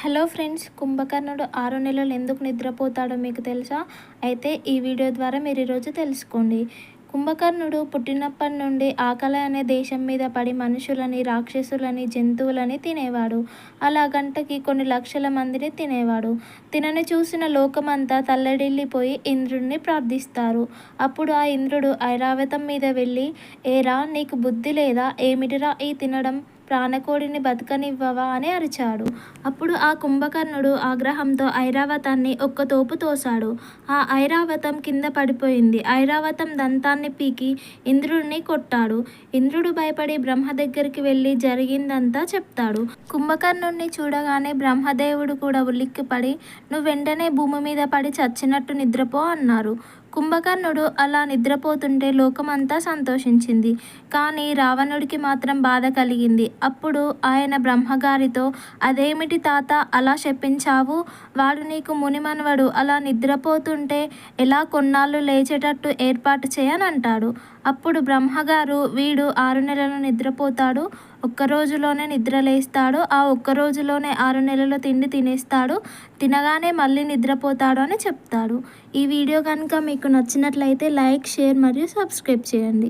Hello friends కుంభకర్ణుడు ఆరు నెలలు ఎందుకు నిద్రపోతాడో మీకు తెలుసా? అయితే ఈ వీడియో ద్వారా మీరు ఈరోజు తెలుసుకోండి. కుంభకర్ణుడు పుట్టినప్పటి నుండి ఆకలి అనే దేశం మీద పడి మనుషులని రాక్షసులని జంతువులని తినేవాడు. అలా గంటకి కొన్ని లక్షల మందిని తినేవాడు. తినని చూసిన లోకమంతా తల్లడిల్లిపోయి ఇంద్రుడిని ప్రార్థిస్తారు. అప్పుడు ఆ ఇంద్రుడు ఐరావతం మీద వెళ్ళి ఏరా నీకు బుద్ధి లేదా? ఏమిటిరా ఈ తినడం? ప్రాణకోడిని బతకనివ్వవా అని అరిచాడు. అప్పుడు ఆ కుంభకర్ణుడు ఆగ్రహంతో ఐరావతాన్ని ఒక్క తోపు తోశాడు. ఆ ఐరావతం కింద పడిపోయింది. ఐరావతం దంతాన్ని పీకి ఇంద్రుడిని కొట్టాడు. ఇంద్రుడు భయపడి బ్రహ్మ దగ్గరికి వెళ్ళి జరిగిందంతా చెప్తాడు. కుంభకర్ణుడిని చూడగానే బ్రహ్మదేవుడు కూడా ఉలిక్కిపడి నువ్వు వెంటనే భూమి మీద పడి చచ్చినట్టు నిద్రపో అన్నారు. కుంభకర్ణుడు అలా నిద్రపోతుంటే లోకమంతా సంతోషించింది. కానీ రావణుడికి మాత్రం బాధ కలిగింది. అప్పుడు ఆయన బ్రహ్మగారితో అదేమిటి తాత అలా చెప్పించావు? వాడు నీకు మునిమనవడు. అలా నిద్రపోతుంటే ఎలా కొన్నాళ్ళు లేచేటట్టు ఏర్పాటు చేయనంటాడు? అప్పుడు బ్రహ్మగారు వీడు ఆరు నెలలు నిద్రపోతాడు. ఒక్క రోజులోనే నిద్ర లేస్తాడు. ఆ ఒక్క రోజులోనే ఆరు నెలల తిండి తినేస్తాడు. తినగానే మళ్ళీ నిద్రపోతాడు అని చెప్తాడు. ఈ వీడియో కనుక మీకు మీకు నచ్చినట్లయితే లైక్ షేర్ మరియు సబ్స్క్రైబ్ చేయండి.